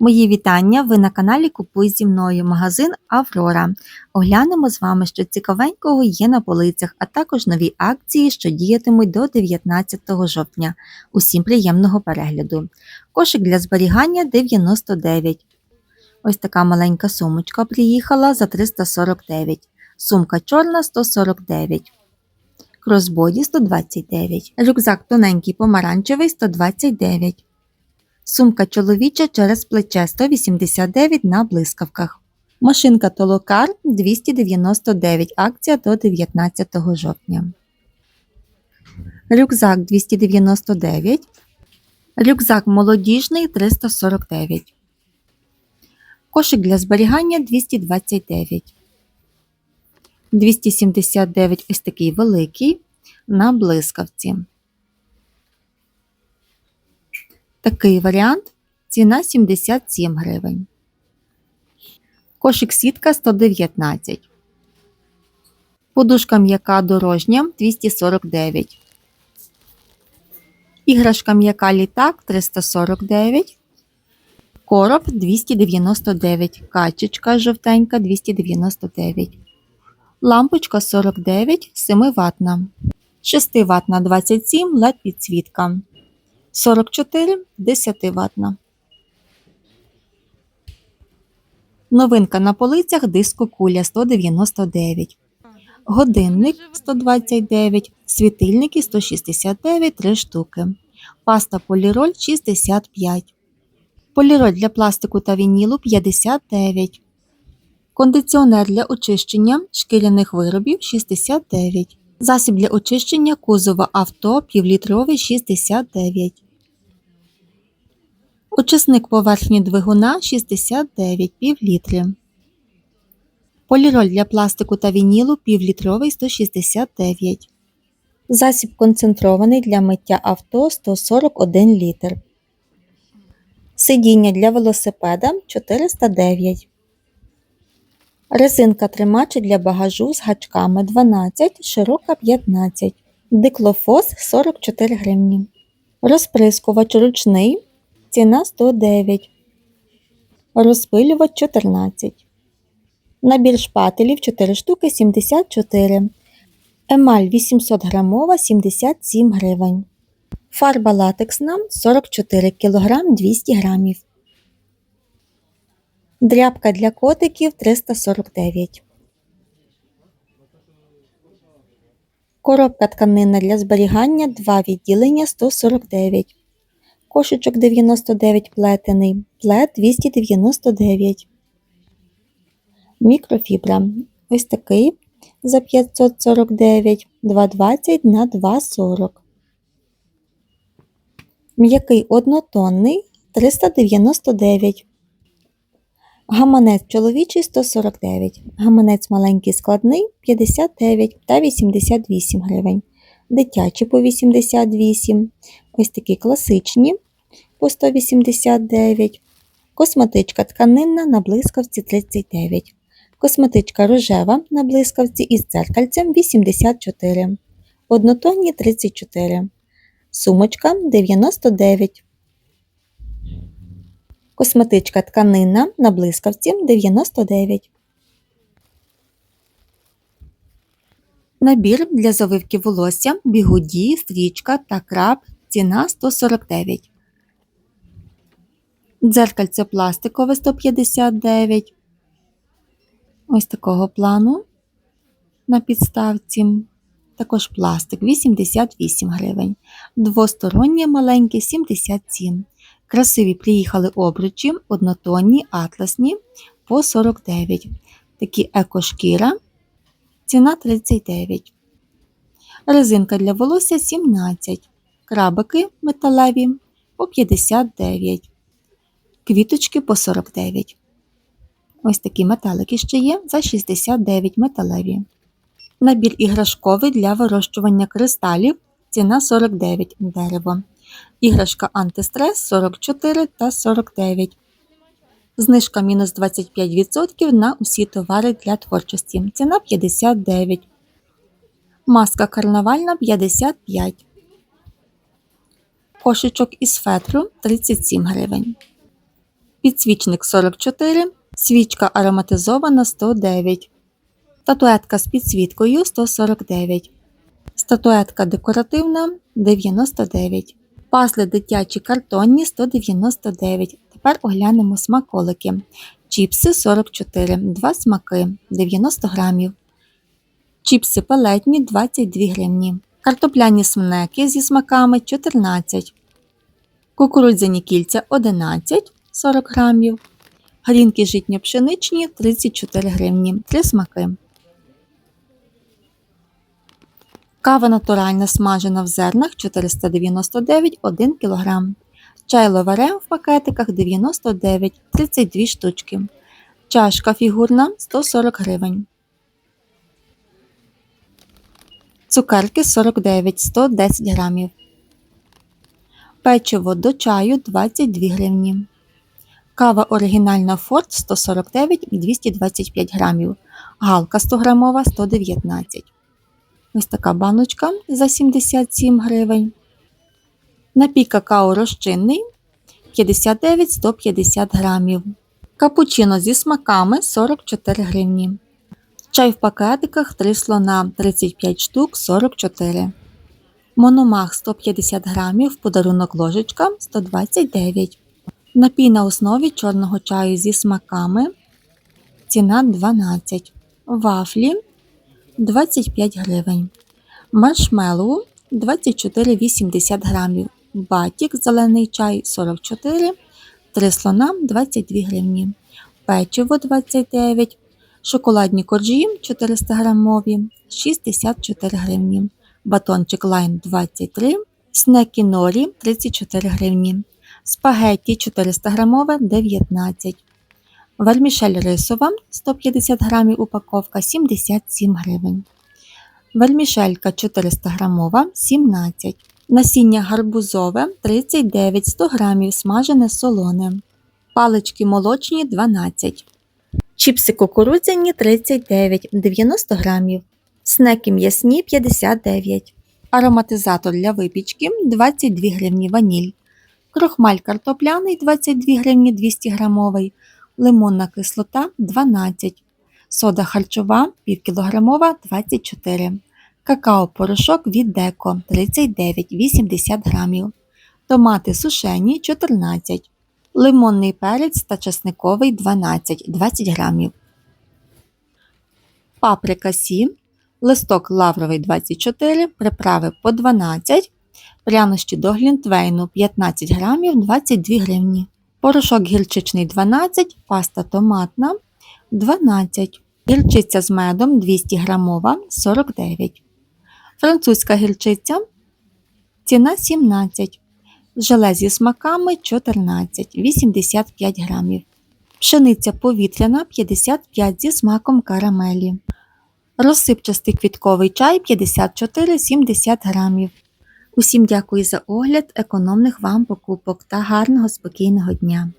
Мої вітання! Ви на каналі Купуй зі мною магазин Аврора. Оглянемо з вами, що цікавенького є на полицях, а також нові акції, що діятимуть до 19 жовтня. Усім приємного перегляду. Кошик для зберігання 99. Ось така маленька сумочка приїхала за 349. Сумка чорна 149. Кросбоді 129. Рюкзак тоненький помаранчевий 129. Сумка чоловіча через плече 189 на блискавках. Машинка Толокар 299 акція до 19 жовтня. Рюкзак 299. Рюкзак молодіжний 349. Кошик для зберігання 229. 279 ось такий великий на блискавці. Такий варіант ціна 77 гривень. Кошик сітка 119. Подушка м'яка дорожня 249. Іграшка м'яка літак 349. Короб 299. Качечка жовтенька 299. Лампочка 49 7 ватна. 6 ватна 27 LED підсвітка. 44 10 ватна. Новинка на полицях диско куля 199. Годинник 129, світильники 169 3 штуки. Паста поліроль 65. Поліроль для пластику та вінілу 59. Кондиціонер для очищення шкіряних виробів 69. Засіб для очищення кузова авто півлітровий 69. Очисник поверхні двигуна 69 півлітри. Поліроль для пластику та вінілу півлітровий 169. Засіб концентрований для миття авто 141 літр. Сидіння для велосипеда 409. Резинка тримачі для багажу з гачками 12, широка 15. Диклофос 44 гривні. Розприскувач ручний. Ціна 109. Розпилювач 14. Набір шпателів 4 штуки 74. Емаль 800 грамова 77 гривень. Фарба латексна 44 кг 200 грамів. Дрябка для котиків 349. Коробка тканина для зберігання 2 відділення 149. Кошечок 99 плетений. Плет 299. Мікрофібра. Ось такий за 549 220 на 240. М'який однотонний 399. Гаманець чоловічий 149, гаманець маленький складний 59 та 88 гривень. Дитячі по 88, ось такі класичні по 189, косметичка тканинна на блискавці 39, косметичка рожева на блискавці із дзеркальцем 84, однотонні 34, сумочка 99. Косметичка тканина на блискавці 99. Набір для завивки волосся, бігуді, стрічка та краб. Ціна 149. Дзеркальце пластикове 159. Ось такого плану на підставці. Також пластик 88 гривень. Двостороннє маленьке 77 Красиві приїхали обручі, однотонні, атласні по 49. Такі екошкіра, ціна 39. Резинка для волосся 17. Крабики металеві по 59. Квіточки по 49. Ось такі металики ще є за 69 металеві. Набір іграшковий для вирощування кристалів. Ціна 49 дерево. Іграшка антистрес 44 та 49. Знижка мінус 25% на усі товари для творчості. Ціна 59. Маска карнавальна 55. Кошечок із фетру 37 гривень. підсвічник 44, свічка ароматизована 109, статуетка з підсвіткою 149, статуетка декоративна 99, пазли дитячі картонні 199. Тепер оглянемо смаколики. Чіпси 44, 2 смаки 90 грамів. Чіпси палетні 22 гривні. Картопляні смеки зі смаками 14. Кукурудзяні кільця 11 40 грамів. Грінки житньо-пшеничні 34 гривні. 3 смаки. Кава натуральна смажена в зернах 499 1 кг. Чай ловарем в пакетиках 99 32 штучки. Чашка фігурна 140 гривень. Цукерки 49 110 грамів. Печиво до чаю 22 гривні. Кава оригінальна Форт 149 225 грамів. Галка 100 грамова 119. Ось така баночка за 77 гривень. Напій какао розчинний 59-150 грамів. Капучино зі смаками 44 гривні. Чай в пакетиках 3 слона 35 штук 44. Мономах 150 грамів, подарунок ложечка 129. Напій на основі чорного чаю зі смаками. Ціна 12. Вафлі 25 гривень. Маршмеллоу 24,80 грамів. Батік зелений чай 44. 3 слона 22 гривні. Печиво 29. Шоколадні коржі 400 грамові 64 гривні. Батончик лайм 23. Снеки норі 34 гривні. Спагетті 400 грамове 19. Вермішель рисова 150 грамів упаковка 77 гривень. Вермішелька 400 грамова 17. Насіння гарбузове 39 100 грамів смажене солоне. Палички молочні 12. Чіпси кукурудзяні 39 90 грамів. Снеки м'ясні 59. Ароматизатор для випічки 22 гривні ваніль. Крохмаль картопляний 22 гривні 200 грамовий. Лимонна кислота 12. Сода харчова півкілограмова 24. Какао-порошок від Деко 39,80 грамів. Томати сушені 14. Лимонний перець та часниковий 12 20 грамів. Паприка 7. Листок лавровий 24, приправи по 12, прянощі до глінтвейну 15 грамів 22 гривні. Порошок гірчичний 12, паста томатна 12, гірчиця з медом 200 грамова 49. Французька гірчиця ціна 17. Желе зі смаками 14 85 грамів. Пшениця повітряна 55 зі смаком карамелі. Розсипчастий квітковий чай 54-70 грамів. Усім дякую за огляд, економних вам покупок та гарного спокійного дня!